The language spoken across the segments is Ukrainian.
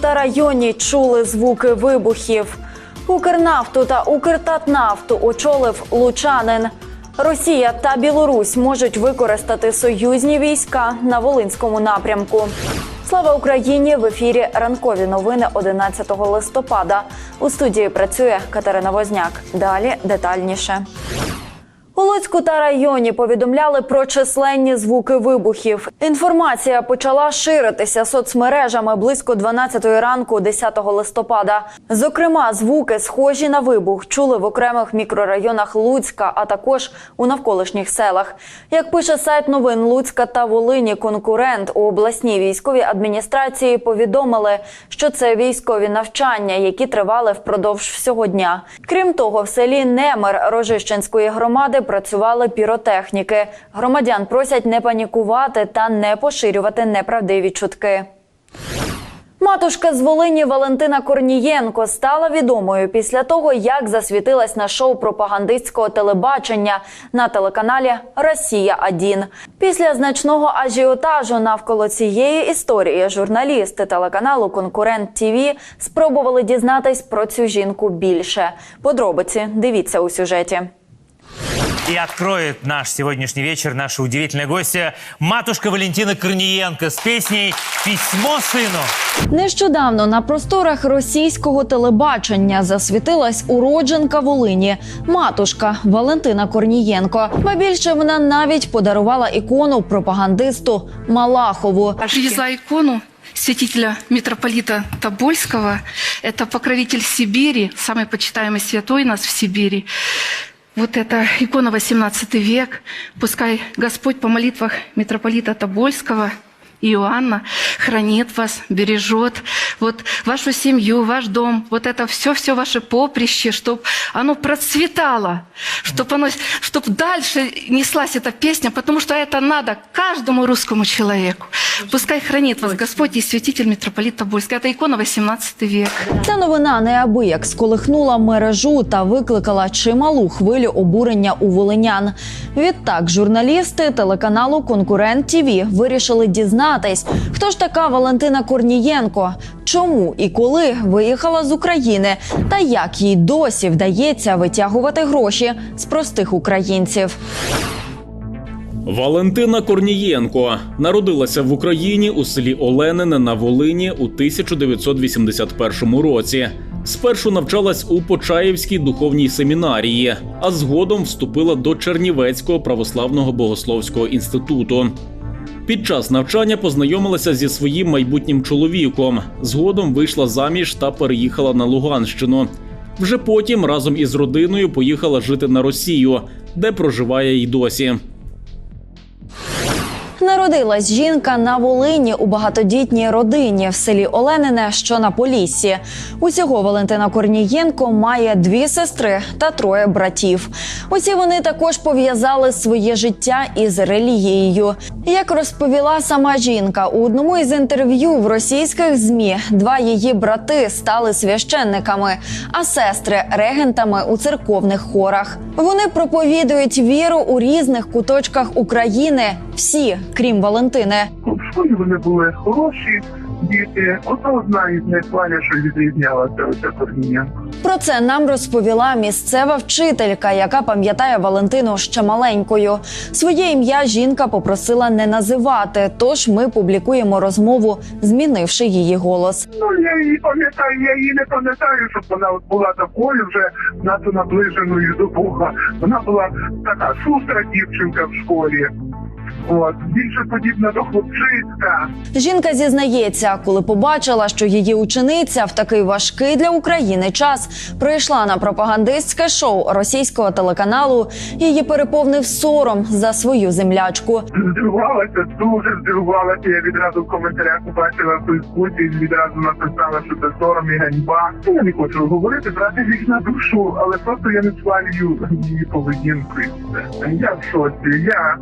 Та районі чули звуки вибухів. Укрнафту та Укртатнафту очолив лучанин. Росія та Білорусь можуть використати союзні війська на Волинському напрямку. Слава Україні! В ефірі ранкові новини 11 листопада. У студії працює Катерина Возняк. Далі детальніше. У Луцьку та районі повідомляли про численні звуки вибухів. Інформація почала ширитися соцмережами близько 12 ранку, 10 листопада. Зокрема, звуки, схожі на вибух, чули в окремих мікрорайонах Луцька, а також у навколишніх селах. Як пише сайт новин Луцька та Волині, конкурент у обласній військовій адміністрації повідомили, що це військові навчання, які тривали впродовж всього дня. Крім того, в селі Немер Рожищенської громади працювали піротехніки. Громадян просять не панікувати та не поширювати неправдиві чутки. Матушка з Волині Валентина Корнієнко стала відомою після того, як засвітилась на шоу пропагандистського телебачення на телеканалі Росія 1 Після значного ажіотажу навколо цієї історії журналісти телеканалу Конкурент ТІВІ спробували дізнатись про цю жінку більше. Подробиці дивіться у сюжеті. И откроет наш сегодняшний вечер наша удивительная гостья матушка Валентина Корниенко с песней «Письмо сыну». Нещодавно на просторах російського телебачення засвітилась уродженка Волині, матушка Валентина Корнієнко. Ба більше вона навіть подарувала ікону пропагандисту Малахову. Привезла икону святителя митрополита Тобольского. Это покровитель Сибири, самый почитаемый святой у нас в Сибири. Вот эта икона 18 век. Пускай Господь по молитвах митрополита Тобольского Иоанна хранит вас, бережет вот вашу семью, ваш дом, вот это все-все ваше поприще, чтобы оно процветало, чтобы оно, чтобы дальше неслась эта песня, потому что это надо каждому русскому человеку. Пускай хранит вас Господь и святитель митрополит Тобольский. Это икона 18 век. Ця новина неабияк сколихнула мережу та викликала чималу хвилю обурення у волинян. Відтак, журналісти телеканалу Конкурент ТІВІ вирішили дізнатись, хто ж така Валентина Корнієнко, чому і коли виїхала з України, та як їй досі вдається витягувати гроші з простих українців. Валентина Корнієнко народилася в Україні у селі Оленине на Волині у 1981 році. Спершу навчалась у Почаївській духовній семінарії, а згодом вступила до Чернівецького православного богословського інституту. Під час навчання познайомилася зі своїм майбутнім чоловіком. Згодом вийшла заміж та переїхала на Луганщину. Вже потім разом із родиною поїхала жити на Росію, де проживає й досі. Народилась жінка на Волині у багатодітній родині в селі Оленине, що на Поліссі. Усього Валентина Корнієнко має дві сестри та троє братів. Усі вони також пов'язали своє життя із релігією. Як розповіла сама жінка у одному із інтерв'ю в російських змі, два її брати стали священниками, а сестри регентами у церковних хорах. Вони проповідують віру у різних куточках України. Всі, крім Валентини. В школі вони були хороші діти. Ота одна із них Валя, що відрізнялася оця Корнієнко. Про це нам розповіла місцева вчителька, яка пам'ятає Валентину ще маленькою. Своє ім'я жінка попросила не називати, тож ми публікуємо розмову, змінивши її голос. Ну я її пам'ятаю, я її не пам'ятаю, щоб вона от була такою вже надто наближеною до Бога. Вона була така шустра дівчинка в школі. От більше подібна до хлопчиська. Жінка зізнається, коли побачила, що її учениця в такий важкий для України час прийшла на пропагандистське шоу російського телеканалу. Її переповнив сором за свою землячку. Здивувалася, дуже здивувалася. Я відразу в коментарях побачила в Фейсбуці відразу написала, що це сором і ганьба. Я не хочу говорити, брати їх на душу, але просто я не схвалюю її все. Я в шоці. Я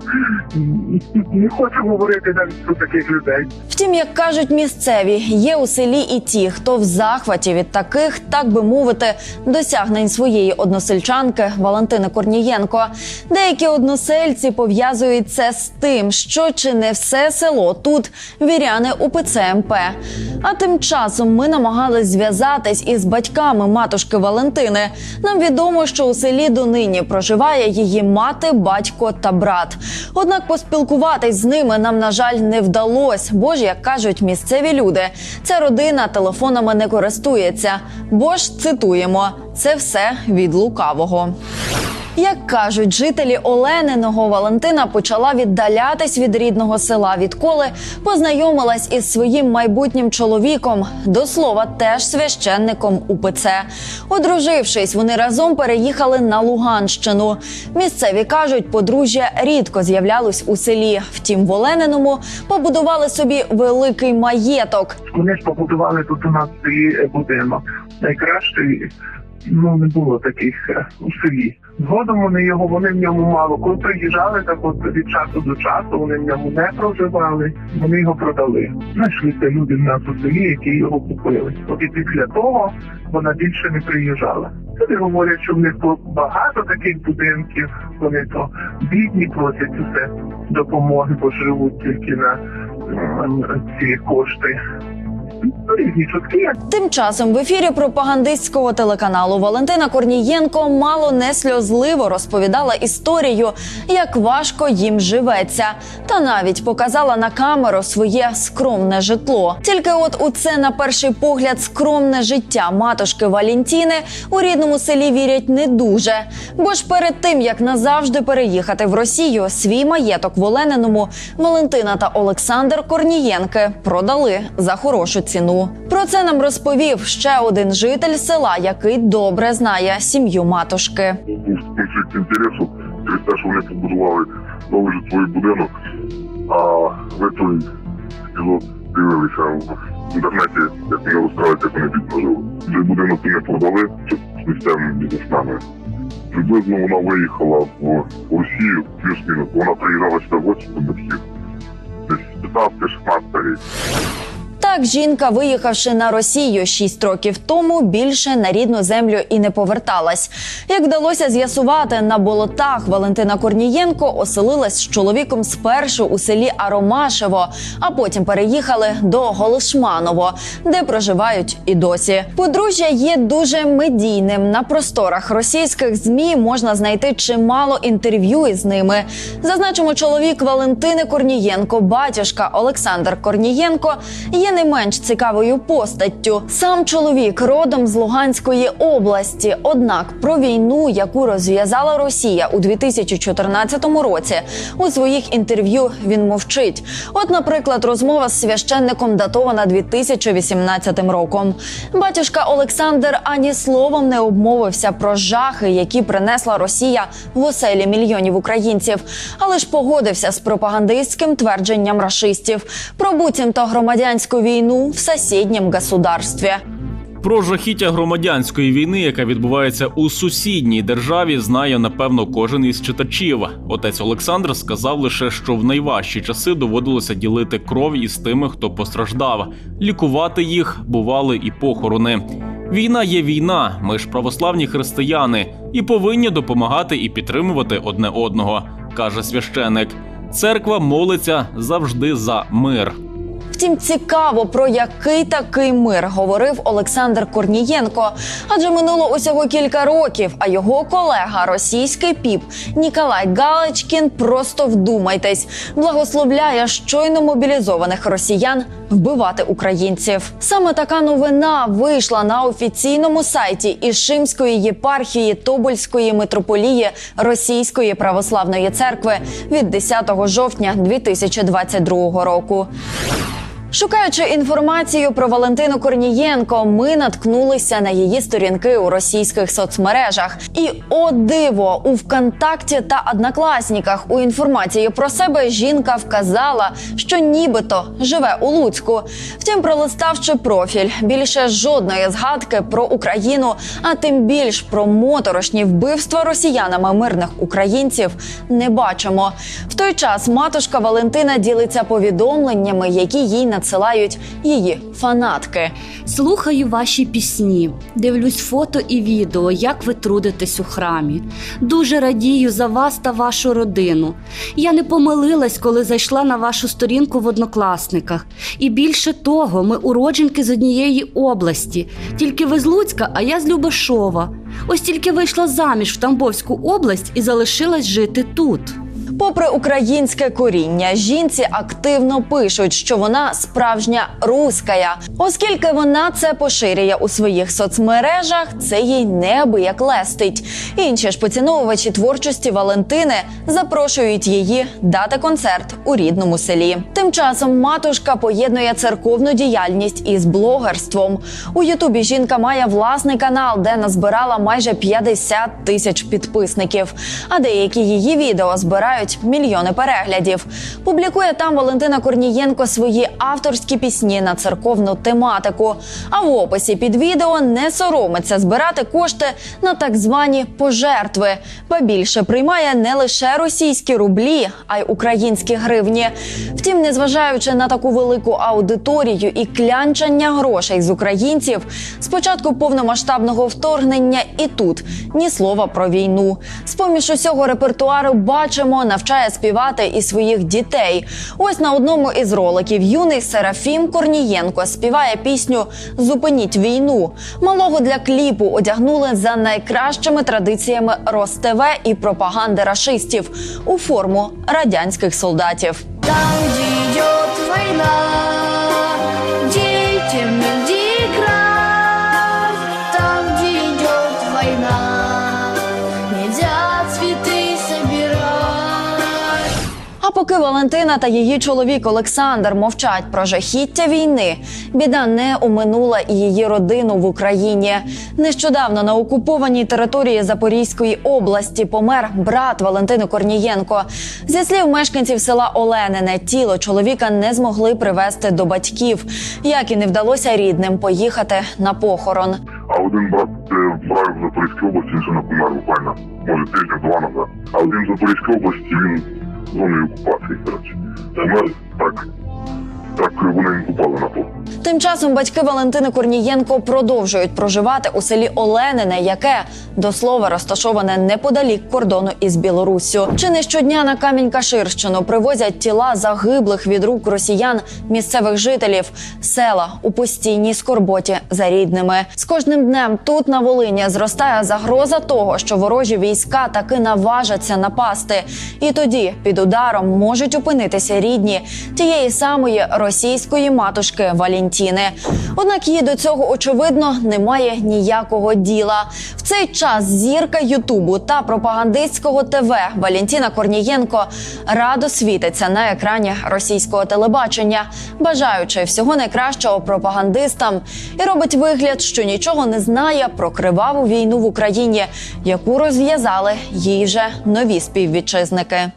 не хочу говорити навіть про таких людей. Втім, як кажуть місцеві, є у селі і ті, хто в захваті від таких, так би мовити, досягнень своєї односельчанки Валентини Корнієнко. Деякі односельці пов'язують це з тим, що чи не все село тут віряни УПЦ МП. А тим часом ми намагались зв'язатись із батьками матушки Валентини. Нам відомо, що у селі донині проживає її мати, батько та брат. Однак поспілкуватись з ними нам, на жаль, не вдалось, бо ж, як кажуть місцеві люди, ця родина телефонами не користується. Бо ж цитуємо: це все від лукавого. Як кажуть жителі Олениного, Валентина почала віддалятись від рідного села, відколи познайомилась із своїм майбутнім чоловіком, до слова, теж священником УПЦ. Одружившись, вони разом переїхали на Луганщину. Місцеві кажуть, подружжя рідко з'являлось у селі. Втім, в Олениному побудували собі великий маєток. Вони ж побудували тут у нас свій будинок. Найкращий ну не було таких е, у селі. Згодом вони його, вони в ньому мало. Коли приїжджали, так от від часу до часу вони в ньому не проживали, вони його продали. Знайшлися люди в нас у селі, які його купили. От і після того вона більше не приїжджала. Люди говорять, що в них багато таких будинків, вони то бідні просять усе допомоги, бо живуть тільки на ці кошти. Тим часом в ефірі пропагандистського телеканалу Валентина Корнієнко мало не сльозливо розповідала історію, як важко їм живеться, та навіть показала на камеру своє скромне житло. Тільки от у це на перший погляд скромне життя матушки Валентіни у рідному селі вірять не дуже. Бо ж перед тим як назавжди переїхати в Росію, свій маєток в Олениному Валентина та Олександр Корнієнки продали за хорошу ціну. Про це нам розповів ще один житель села, який добре знає сім'ю матушки. конфлікт інтересу через те, що вони побудували новий житловий будинок, а ви той дивилися в інтернеті, як вони розказують, як вони бідно жили. Цей будинок вони продали з місцевими бізнесменами. Приблизно вона виїхала в Росію, плюс-мінус. Вона приїжджала сюди в гості до батьків. Десь 15-16 рік. Так, жінка, виїхавши на Росію 6 років тому, більше на рідну землю і не поверталась. Як вдалося з'ясувати, на болотах Валентина Корнієнко оселилась з чоловіком спершу у селі Аромашево, а потім переїхали до Голишманово, де проживають і досі. Подружжя є дуже медійним. На просторах російських змі можна знайти чимало інтерв'ю із ними. Зазначимо, чоловік Валентини Корнієнко, батюшка Олександр Корнієнко, є не менш цікавою постаттю. Сам чоловік родом з Луганської області. Однак про війну, яку розв'язала Росія у 2014 році, у своїх інтерв'ю він мовчить. От, наприклад, розмова з священником датована 2018 роком. Батюшка Олександр ані словом не обмовився про жахи, які принесла Росія в оселі мільйонів українців, але ж погодився з пропагандистським твердженням рашистів про буцімто громадянську війну в сусіднім государстві. Про жахіття громадянської війни, яка відбувається у сусідній державі, знає напевно кожен із читачів. Отець Олександр сказав лише, що в найважчі часи доводилося ділити кров із тими, хто постраждав. Лікувати їх бували і похорони. Війна є війна. Ми ж православні християни і повинні допомагати і підтримувати одне одного, каже священик. Церква молиться завжди за мир. Втім, цікаво, про який такий мир говорив Олександр Корнієнко. Адже минуло усього кілька років, а його колега, російський піп Ніколай Галичкін, просто вдумайтесь, благословляє щойно мобілізованих росіян вбивати українців. Саме така новина вийшла на офіційному сайті Ішимської єпархії Тобольської митрополії Російської православної церкви від 10 жовтня 2022 року. Шукаючи інформацію про Валентину Корнієнко, ми наткнулися на її сторінки у російських соцмережах. І о диво, у ВКонтакті та Однокласніках у інформації про себе жінка вказала, що нібито живе у Луцьку. Втім, пролиставши профіль, більше жодної згадки про Україну, а тим більш про моторошні вбивства росіянами мирних українців не бачимо. В той час матушка Валентина ділиться повідомленнями, які їй надсилають її фанатки. Слухаю ваші пісні, дивлюсь фото і відео, як ви трудитесь у храмі. Дуже радію за вас та вашу родину. Я не помилилась, коли зайшла на вашу сторінку в однокласниках. І більше того, ми уродженки з однієї області. Тільки ви з Луцька, а я з Любешова. Ось тільки вийшла заміж в Тамбовську область і залишилась жити тут. Попри українське коріння, жінці активно пишуть, що вона справжня руская, оскільки вона це поширює у своїх соцмережах, це їй неабияк лестить. Інші ж поціновувачі творчості Валентини запрошують її дати концерт у рідному селі. Тим часом матушка поєднує церковну діяльність із блогерством. У Ютубі жінка має власний канал, де назбирала майже 50 тисяч підписників. А деякі її відео збирають мільйони переглядів. Публікує там Валентина Корнієнко свої авторські пісні на церковну тематику. А в описі під відео не соромиться збирати кошти на так звані пожертви. Ба більше приймає не лише російські рублі, а й українські гривні. Втім, незважаючи на таку велику аудиторію і клянчання грошей з українців, з початку повномасштабного вторгнення і тут ні слова про війну. З поміж усього репертуару бачимо, навчає співати і своїх дітей. Ось на одному із роликів юний Серафім Корнієнко співає пісню Зупиніть війну. Малого для кліпу одягнули за найкращими традиціями РосТВ і пропаганди рашистів у форму радянських солдатів. Там, где идет поки Валентина та її чоловік Олександр мовчать про жахіття війни, біда не оминула і її родину в Україні. Нещодавно на окупованій території Запорізької області помер брат Валентини Корнієнко. Зі слів мешканців села Оленине, тіло чоловіка не змогли привезти до батьків, як і не вдалося рідним поїхати на похорон. А один брат е, вправив в Запорізькій області, він ще помер буквально, може тиждень-два назад. А один в Запорізькій області він в зоні окупації, коротше. Помер так, так вони не попали на то. Тим часом батьки Валентини Корнієнко продовжують проживати у селі Оленине, яке до слова розташоване неподалік кордону із Білоруссю. Чи не щодня на Камінь-Каширщину привозять тіла загиблих від рук росіян місцевих жителів села у постійній скорботі за рідними. З кожним днем тут на Волині зростає загроза того, що ворожі війська таки наважаться напасти, і тоді під ударом можуть опинитися рідні тієї самої російської матушки Валентіни. Однак їй до цього очевидно немає ніякого діла. В цей час зірка Ютубу та пропагандистського ТВ Валентіна Корнієнко радо світиться на екрані російського телебачення, бажаючи всього найкращого пропагандистам, і робить вигляд, що нічого не знає про криваву війну в Україні, яку розв'язали їй вже нові співвітчизники.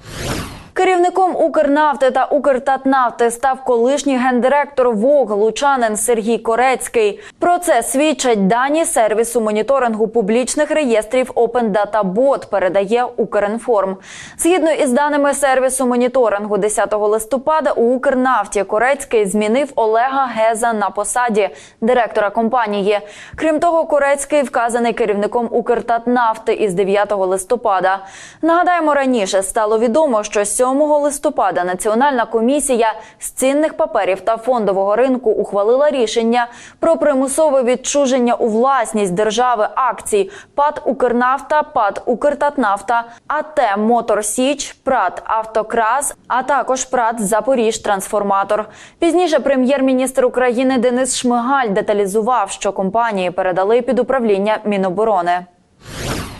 Керівником Укрнафти та Укртатнафти став колишній гендиректор ВОГ лучанин Сергій Корецький. Про це свідчать дані сервісу моніторингу публічних реєстрів Open Data Bot, передає Укрінформ. Згідно із даними сервісу моніторингу 10 листопада у Укрнафті Корецький змінив Олега Геза на посаді директора компанії. Крім того, Корецький вказаний керівником Укртатнафти із 9 листопада. Нагадаємо, раніше стало відомо, що 7 листопада Національна комісія з цінних паперів та фондового ринку ухвалила рішення про примусове відчуження у власність держави акцій ПАД Укрнафта, ПАД Укртатнафта, АТ Мотор Січ, ПРАТ Автокрас, а також ПРАТ Запоріж Трансформатор. Пізніше прем'єр-міністр України Денис Шмигаль деталізував, що компанії передали під управління Міноборони.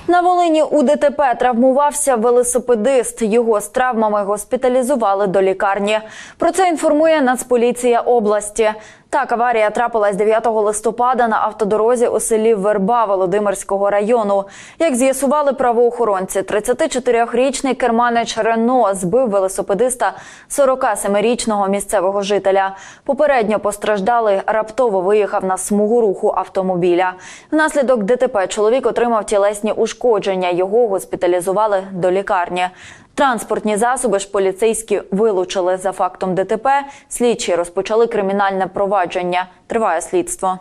На Волині у ДТП травмувався велосипедист. Його з травмами госпіталізували до лікарні. Про це інформує Нацполіція області. Так, аварія трапилась 9 листопада на автодорозі у селі Верба Володимирського району. Як з'ясували правоохоронці, 34-річний керманич Рено збив велосипедиста 47-річного місцевого жителя. Попередньо постраждалий раптово виїхав на смугу руху автомобіля. Внаслідок ДТП чоловік отримав тілесні ушкодження. Його госпіталізували до лікарні. Транспортні засоби ж поліцейські вилучили за фактом ДТП. Слідчі розпочали кримінальне провадження. Триває слідство.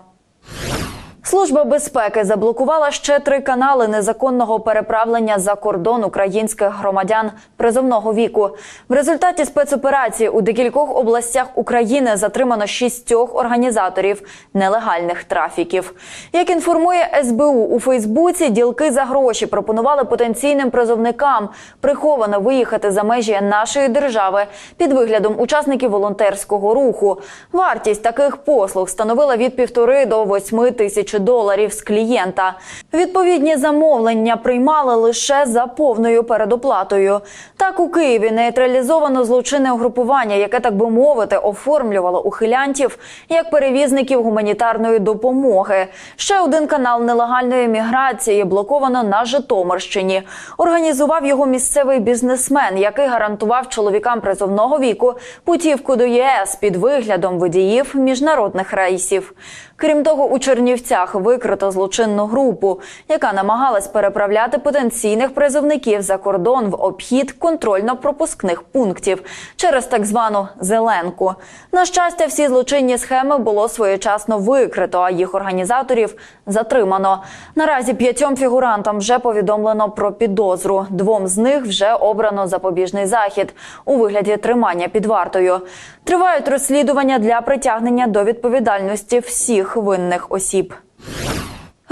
Служба безпеки заблокувала ще три канали незаконного переправлення за кордон українських громадян призовного віку. В результаті спецоперації у декількох областях України затримано шістьох організаторів нелегальних трафіків. Як інформує СБУ у Фейсбуці, ділки за гроші пропонували потенційним призовникам приховано виїхати за межі нашої держави під виглядом учасників волонтерського руху. Вартість таких послуг становила від півтори до восьми тисяч доларів з клієнта. Відповідні замовлення приймали лише за повною передоплатою. Так у Києві нейтралізовано злочинне угрупування, яке так би мовити оформлювало ухилянтів як перевізників гуманітарної допомоги. Ще один канал нелегальної міграції блоковано на Житомирщині. Організував його місцевий бізнесмен, який гарантував чоловікам призовного віку путівку до ЄС під виглядом водіїв міжнародних рейсів. Крім того, у Чернівцях викрито злочинну групу, яка намагалась переправляти потенційних призовників за кордон в обхід контрольно-пропускних пунктів через так звану зеленку. На щастя, всі злочинні схеми було своєчасно викрито, а їх організаторів затримано. Наразі п'ятьом фігурантам вже повідомлено про підозру. Двом з них вже обрано запобіжний захід у вигляді тримання під вартою. Тривають розслідування для притягнення до відповідальності всіх винних осіб.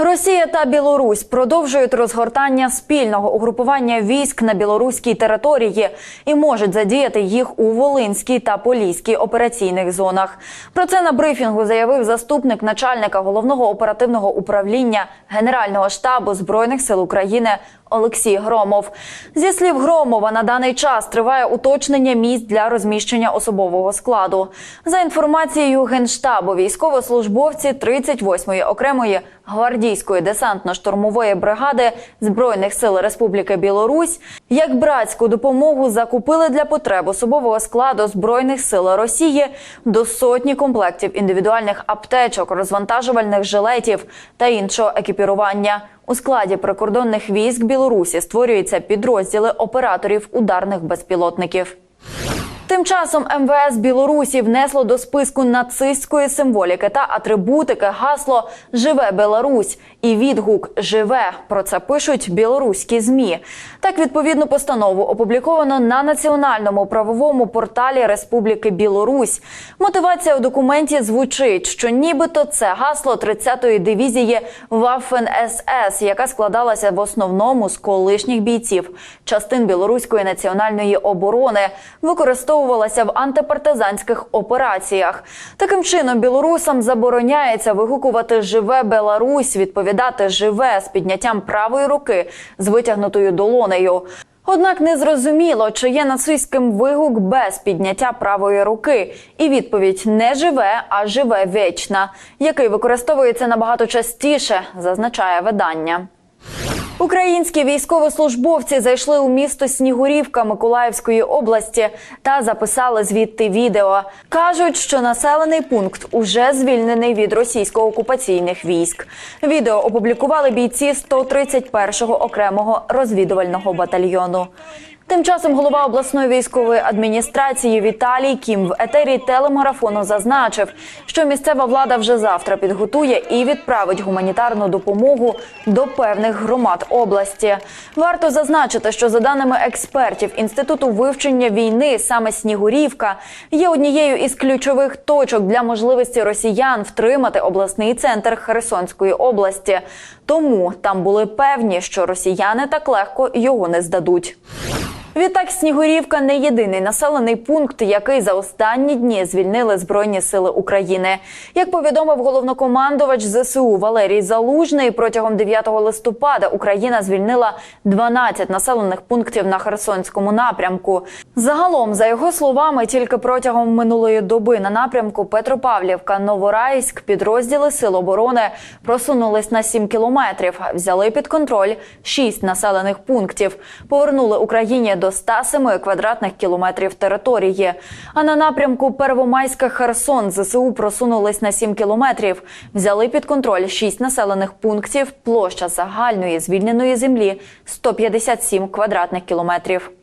Росія та Білорусь продовжують розгортання спільного угрупування військ на білоруській території і можуть задіяти їх у Волинській та Поліській операційних зонах. Про це на брифінгу заявив заступник начальника головного оперативного управління Генерального штабу збройних сил України Олексій Громов. Зі слів Громова, на даний час триває уточнення місць для розміщення особового складу. За інформацією Генштабу, військовослужбовці 38-ї окремої гвардійської десантно-штурмової бригади збройних сил Республіки Білорусь як братську допомогу закупили для потреб особового складу збройних сил Росії до сотні комплектів індивідуальних аптечок, розвантажувальних жилетів та іншого екіпірування. У складі прикордонних військ Білорусі створюються підрозділи операторів ударних безпілотників. Тим часом МВС Білорусі внесло до списку нацистської символіки та атрибутики гасло Живе Беларусь і відгук Живе. Про це пишуть білоруські змі. Так, відповідну постанову опубліковано на національному правовому порталі Республіки Білорусь. Мотивація у документі звучить, що нібито це гасло 30-ї дивізії Ваффен СС, яка складалася в основному з колишніх бійців частин білоруської національної оборони, використовувалася в антипартизанських операціях. Таким чином, білорусам забороняється вигукувати Живе Беларусь, відповідати живе з підняттям правої руки з витягнутою долонею. Однак не зрозуміло, чи є нацистським вигук без підняття правої руки, і відповідь не живе, а живе вічна, який використовується набагато частіше, зазначає видання. Українські військовослужбовці зайшли у місто Снігурівка Миколаївської області та записали звідти відео. кажуть, що населений пункт уже звільнений від російсько-окупаційних військ. Відео опублікували бійці 131-го окремого розвідувального батальйону. Тим часом голова обласної військової адміністрації Віталій Кім в етері телемарафону зазначив, що місцева влада вже завтра підготує і відправить гуманітарну допомогу до певних громад області. Варто зазначити, що за даними експертів інституту вивчення війни, саме Снігурівка є однією із ключових точок для можливості росіян втримати обласний центр Херсонської області. Тому там були певні, що росіяни так легко його не здадуть. Відтак, Снігурівка не єдиний населений пункт, який за останні дні звільнили Збройні сили України. Як повідомив головнокомандувач ЗСУ Валерій Залужний, протягом 9 листопада Україна звільнила 12 населених пунктів на Херсонському напрямку. Загалом, за його словами, тільки протягом минулої доби на напрямку Петропавлівка, Новорайськ підрозділи Сил оборони просунулись на 7 кілометрів, взяли під контроль 6 населених пунктів, повернули Україні до 107 квадратних кілометрів території. А на напрямку Первомайська Херсон ЗСУ просунулись на 7 кілометрів, взяли під контроль 6 населених пунктів, площа загальної звільненої землі 157 квадратних кілометрів.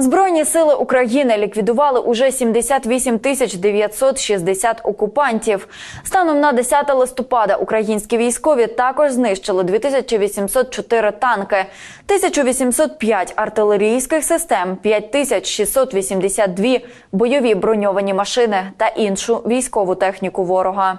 Збройні сили України ліквідували уже 78 тисяч 960 окупантів. Станом на 10 листопада українські військові також знищили 2804 танки, 1805 артилерійських систем, 5682 бойові броньовані машини та іншу військову техніку ворога.